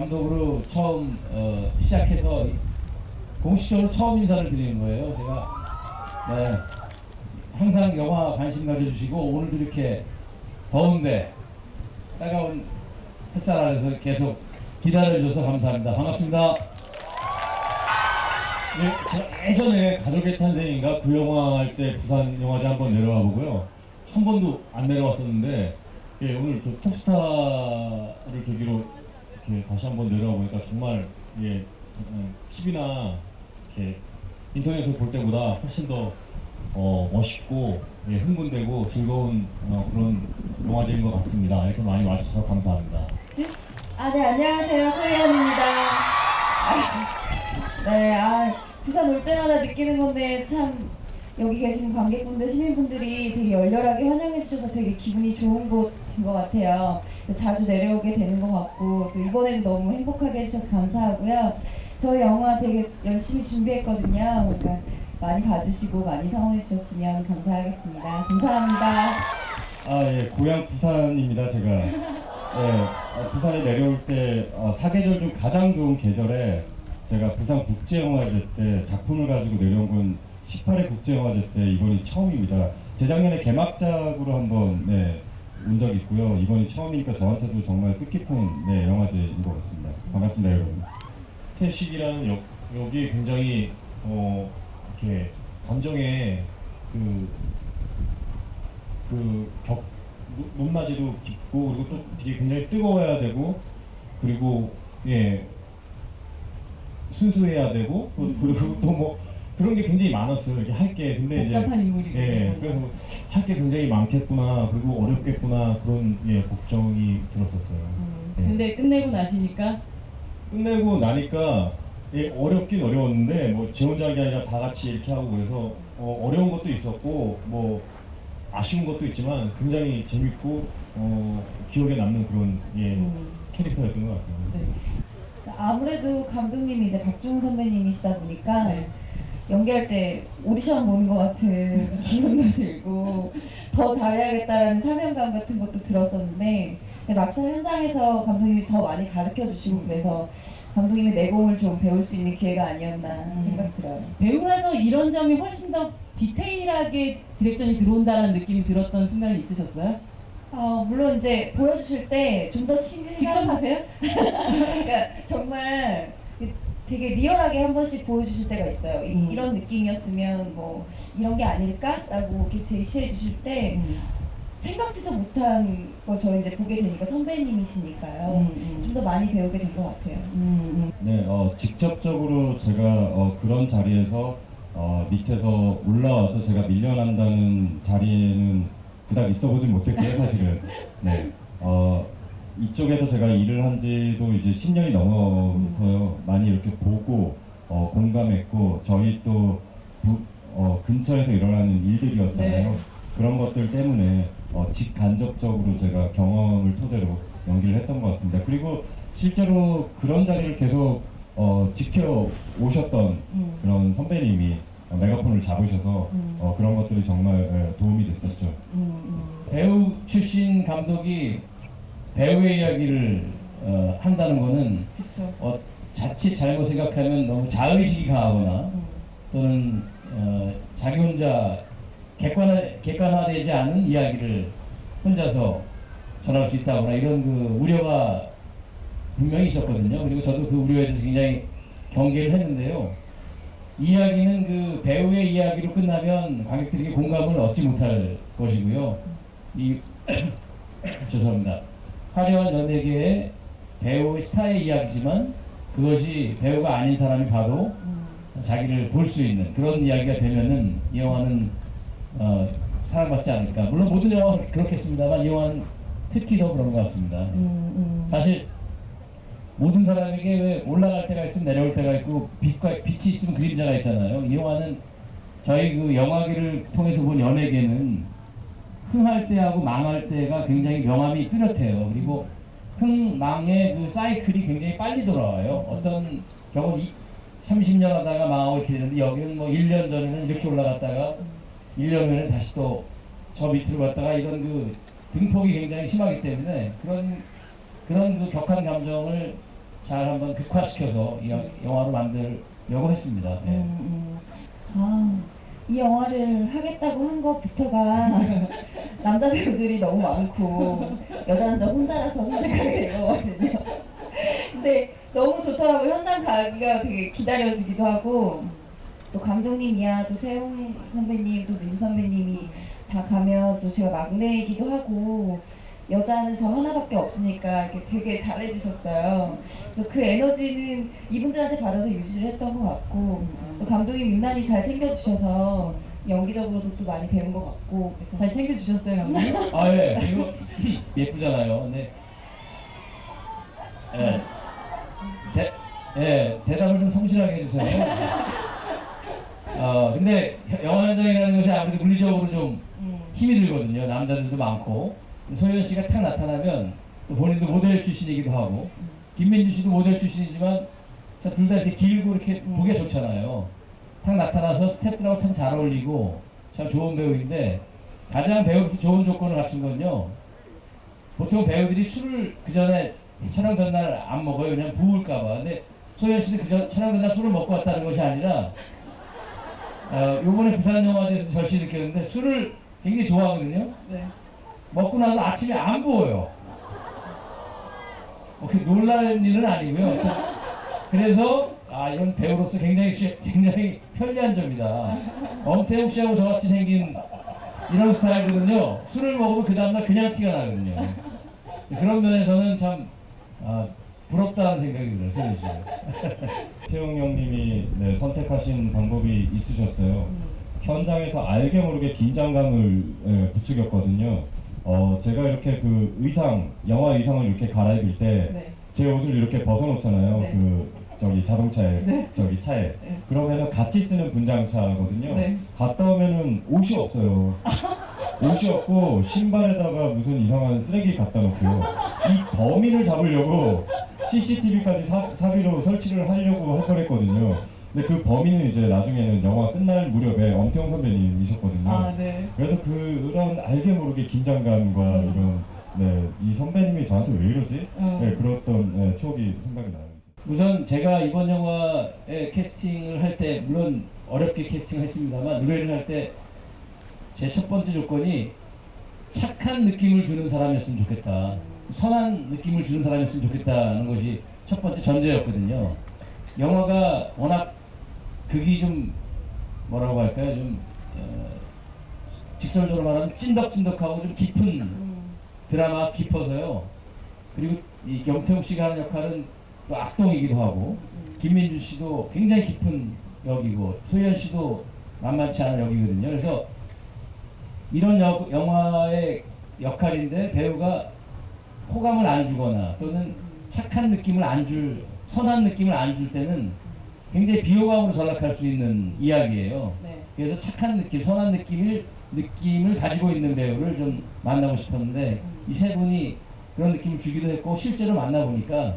감독으로 처음 어, 시작해서 공식적으로 처음 인사를 드리는 거예요. 제가 네, 항상 영화 관심 가져주시고 오늘도 이렇게 더운데 따가운 햇살 아래서 계속 기다려줘서 감사합니다. 반갑습니다. 네, 제가 예전에 가족의 탄생인가 그 영화 할 때 부산 영화제 한번 내려와 보고요. 한 번도 안 내려왔었는데 예, 오늘 그 톱스타를 계기로 이렇게 다시 한번 내려와 보니까 정말 예, 음, TV나 이렇게 인터넷에서 볼 때보다 훨씬 더 어, 멋있고 예, 흥분되고 즐거운 어, 그런 영화제인 것 같습니다. 이렇게 많이 와주셔서 감사합니다. 아, 네, 안녕하세요. 소희연입니다. 아, 네, 아, 부산 올 때마다 느끼는 건데, 참, 여기 계신 관객분들, 시민분들이 되게 열렬하게 환영해 주셔서 되게 기분이 좋은 곳인 것 같아요. 자주 내려오게 되는 것 같고, 또 이번에도 너무 행복하게 해주셔서 감사하고요. 저희 영화 되게 열심히 준비했거든요. 그러니까 많이 봐주시고, 많이 성원해 주셨으면 감사하겠습니다. 감사합니다. 아, 예, 고향 부산입니다, 제가. 예, 어, 부산에 내려올 때 어, 사계절 중 가장 좋은 계절에 제가 부산 국제영화제 때 작품을 가지고 내려온 건 18회 국제영화제 때 이번이 처음입니다. 재작년에 개막작으로 한번 네, 온 적이 있고요. 이번이 처음이니까 저한테도 정말 뜻깊은 네, 영화제인 것 같습니다. 반갑습니다, 여러분. 태식이라는 역, 역이 굉장히 어 이렇게 감정의 그, 그 격 높낮이도 깊고 그리고 또 되게 굉장히 뜨거워야 되고 그리고 예 순수해야 되고 또 그리고 또뭐 그런 게 굉장히 많았어요 이렇게 할 게 근데 이제 복잡한 인물이군요. 예 그래서 할 게 굉장히 많겠구나 그리고 어렵겠구나 그런 예 걱정이 들었었어요. 음, 예. 근데 끝내고 나시니까 끝내고 나니까 예, 어렵긴 어려웠는데 뭐제 혼자 한게 아니라 다 같이 이렇게 하고 그래서 어, 어려운 것도 있었고 뭐 아쉬운 것도 있지만 굉장히 재밌고 어, 기억에 남는 그런 예, 음, 캐릭터였던 것 같아요. 네. 아무래도 감독님이 이제 박중 선배님이시다 보니까 네. 연기할 때 오디션 보는 것 같은 기분도 들고 더 잘해야겠다라는 사명감 같은 것도 들었었는데 막상 현장에서 감독님이 더 많이 가르쳐 주시고 그래서 감독님의 내공을 좀 배울 수 있는 기회가 아니었나 음. 생각 들어요. 배우라서 이런 점이 훨씬 더 디테일하게 디렉션이 들어온다는 느낌이 들었던 순간이 있으셨어요? 어, 물론 이제 보여주실 때 좀 더 신경 직접 하세요? 그러니까 정말 되게 리얼하게 한 번씩 보여주실 때가 있어요. 이, 음. 이런 느낌이었으면 뭐 이런 게 아닐까라고 이렇게 제시해 주실 때 음, 생각지도 못한 걸 저희 이제 보게 되니까 선배님이시니까요. 음, 음. 좀더 많이 배우게 된 것 같아요. 음, 네, 어, 직접적으로 제가 어, 그런 자리에서 어, 밑에서 올라와서 제가 밀려난다는 자리에는 그닥 있어보진 못했고요, 사실은. 네, 어, 이쪽에서 제가 일을 한 지도 이제 10년이 넘어서요, 많이 이렇게 보고 어, 공감했고, 저희 또 부, 어, 근처에서 일어나는 일들이었잖아요. 네. 그런 것들 때문에 어, 직간접적으로 제가 경험을 토대로 연기를 했던 것 같습니다. 그리고 실제로 그런 자리를 계속 어, 지켜 오셨던 음. 그런 선배님이 어, 메가폰을 잡으셔서 음. 어, 그런 것들이 정말 예, 도움이 됐었죠. 음, 음. 배우 출신 감독이 배우의 이야기를 어, 한다는 거는 그쵸. 어, 자칫 잘못 생각하면 너무 자의식이 강하거나 음, 또는 어, 자기 혼자 객관화, 객관화되지 않은 이야기를 혼자서 전할 수 있다거나 이런 그 우려가 분명히 있었거든요. 그리고 저도 그 우려에 대해서 굉장히 경계를 했는데요. 이야기는 그 배우의 이야기로 끝나면 관객들에게 공감을 얻지 못할 것이고요. 이 죄송합니다. 화려한 연예계의 배우의 스타의 이야기지만 그것이 배우가 아닌 사람이 봐도 음. 자기를 볼 수 있는 그런 이야기가 되면은 이 영화는 어, 사랑받지 않을까. 물론 모든 영화가 그렇겠습니다만 이 영화는 특히 더 그런 것 같습니다. 음, 음. 사실 모든 사람에게 왜 올라갈 때가 있으면 내려올 때가 있고 빛과 빛이 있으면 그림자가 있잖아요. 이 영화는 저희 그 영화계를 통해서 본 연예계는 흥할 때하고 망할 때가 굉장히 명암이 뚜렷해요. 그리고 흥 망의 그 사이클이 굉장히 빨리 돌아와요. 어떤 경우는 30년 하다가 망하고 이렇게 되는데 여기는 뭐 1년 전에는 이렇게 올라갔다가 1년 후에는 다시 또 저 밑으로 갔다가 이런 그 등폭이 굉장히 심하기 때문에 그런 그런 그 격한 감정을 잘 한번 극화시켜서 영화로 만들려고 했습니다. 예. 음, 음. 아, 이 영화를 하겠다고 한 것부터가 남자 배우들이 너무 많고 여자는 저 혼자라서 선택하게 된 거거든요. 근데 너무 좋더라고요. 현장 가기가 되게 기다려지기도 하고 또 감독님이야 또 태용 선배님 또 민주 선배님이 다 가면 또 제가 막내이기도 하고 여자는 저 하나밖에 없으니까 이렇게 되게 잘해주셨어요. 그래서 그 에너지는 이분들한테 받아서 유지를 했던 것 같고 또 감독님 유난히 잘 챙겨주셔서 연기적으로도 또 많이 배운 것 같고 그래서 잘 챙겨주셨어요, 감독님? 아 예. 그리고 예쁘잖아요. 근데 예. 대, 예, 대답을 좀 성실하게 해주세요. 어, 근데 영화 현장이라는 것이 아무래도 물리적으로 좀 음. 힘이 들거든요. 남자들도 많고 소연 씨가 탁 나타나면 또 본인도 모델 출신이기도 하고 김민주 씨도 모델 출신이지만 둘 다 이렇게 길고 이렇게 음. 보기 좋잖아요. 탁 나타나서 스태프들하고 참 잘 어울리고 참 좋은 배우인데 가장 배우로서 좋은 조건을 갖춘 건요. 보통 배우들이 술을 그 전에 촬영 전날 안 먹어요. 그냥 부을까봐. 근데 소연 씨는 그전 촬영 전날 술을 먹고 왔다는 것이 아니라 어, 요번에 부산 영화제에서 절실히 느꼈는데 술을 굉장히 좋아하거든요. 네. 먹고 나서 아침에 안 부어요. 뭐 그렇게 놀랄 일은 아니고요. 그래서 아 이건 배우로서 굉장히 쉬- 굉장히 편리한 점이다. 엄태웅 씨하고 저같이 생긴 이런 스타일들은요 술을 먹으면 그 다음날 그냥 티가 나거든요. 그런 면에서는 참 아, 부럽다는 생각이 씨. 태용 형님이 네, 선택하신 방법이 있으셨어요. 현장에서 알게 모르게 긴장감을 예, 부추겼거든요. 어, 제가 이렇게 그 의상, 영화 의상을 이렇게 갈아입을 때 네. 제 옷을 이렇게 벗어놓잖아요. 네. 그 저기 자동차에 저기 차에 네. 그러면은 같이 쓰는 분장차거든요. 네. 갔다 오면은 옷이 없어요. 옷이 없고 신발에다가 무슨 이상한 쓰레기 갖다 놓고요. 이 범인을 잡으려고 CCTV까지 사, 사비로 설치를 하려고 할 뻔했거든요. 근데 그 범인은 이제 나중에는 영화 끝날 무렵에 엄태웅 선배님이셨거든요. 아, 네. 그래서 그런 알게 모르게 긴장감과 이런 네, 이 선배님이 저한테 왜 이러지? 음. 네, 그랬던 네, 추억이 생각이 나요. 우선 제가 이번 영화에 캐스팅을 할 때 물론 어렵게 캐스팅을 했습니다만 노래를 할 때 제 첫 번째 조건이 착한 느낌을 주는 사람이었으면 좋겠다. 선한 느낌을 주는 사람이었으면 좋겠다는 것이 첫 번째 전제였거든요. 영화가 워낙 극이 좀 뭐라고 할까요? 좀 어, 직설적으로 말하면 찐덕찐덕하고 좀 깊은 음. 드라마 깊어서요. 그리고 이 경태웅 씨가 하는 역할은 또 악동이기도 하고 김민주 씨도 굉장히 깊은 역이고 소연 씨도 만만치 않은 역이거든요. 그래서 이런 역, 영화의 역할인데 배우가 호감을 안 주거나 또는 착한 느낌을 안 줄, 선한 느낌을 안 줄 때는 굉장히 비호감으로 전락할 수 있는 이야기예요. 네. 그래서 착한 느낌, 선한 느낌을 느낌을 가지고 있는 배우를 좀 만나고 싶었는데 이 세 분이 그런 느낌을 주기도 했고 실제로 만나 보니까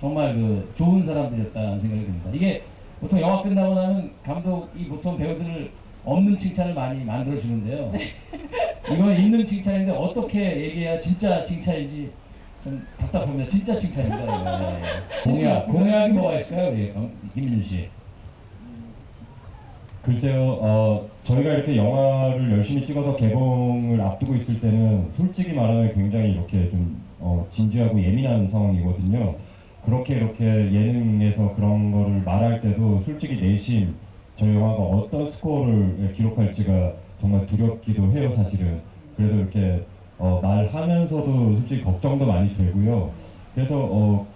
정말 그 좋은 사람들이었다는 생각이 듭니다. 이게 보통 영화 끝나고 나면 감독이 보통 배우들을 없는 칭찬을 많이 만들어 주는데요. 이건 있는 칭찬인데 어떻게 얘기해야 진짜 칭찬인지 좀 답답합니다. 진짜 칭찬입니다. 이거. 네. 공약, 공약이 뭐가 있을까요, 우리 어, 김민준 씨? 글쎄요, 어, 저희가 이렇게 영화를 열심히 찍어서 개봉을 앞두고 있을 때는 솔직히 말하면 굉장히 이렇게 좀 어, 진지하고 예민한 상황이거든요. 그렇게 이렇게 예능에서 그런 거를 말할 때도 솔직히 내심 저희 영화가 어떤 스코어를 기록할지가 정말 두렵기도 해요, 사실은. 그래서 이렇게 어, 말하면서도 솔직히 걱정도 많이 되고요. 그래서 어,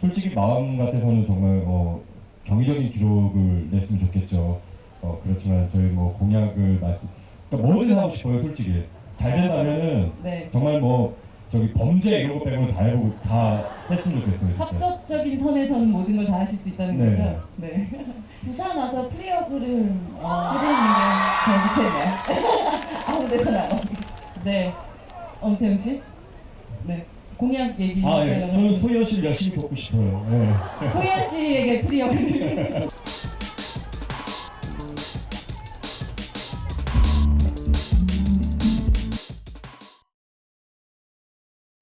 솔직히 마음 같아서는 정말 어, 경이적인 기록을 냈으면 좋겠죠. 어, 그렇지만 저희 뭐 공약을 말씀, 그러니까 뭐든 하고 싶어요, 솔직히. 잘 된다면은 네. 정말 뭐 저기 범죄 이런 거 빼고는 다 해보고 다 했으면 좋겠어요, 진짜. 합법적인 선에서는 모든 걸 다 하실 수 있다는 네. 거죠? 네. 부산 와서 프리어그를 해드리는 게 좋겠네요. 아무 데서나. 네. 엄태웅 씨? 네. 공약 얘기. 아, 예. 저는 소연 씨를 열심히 돕고 싶어요. 예. 소연 씨에게 프리어를.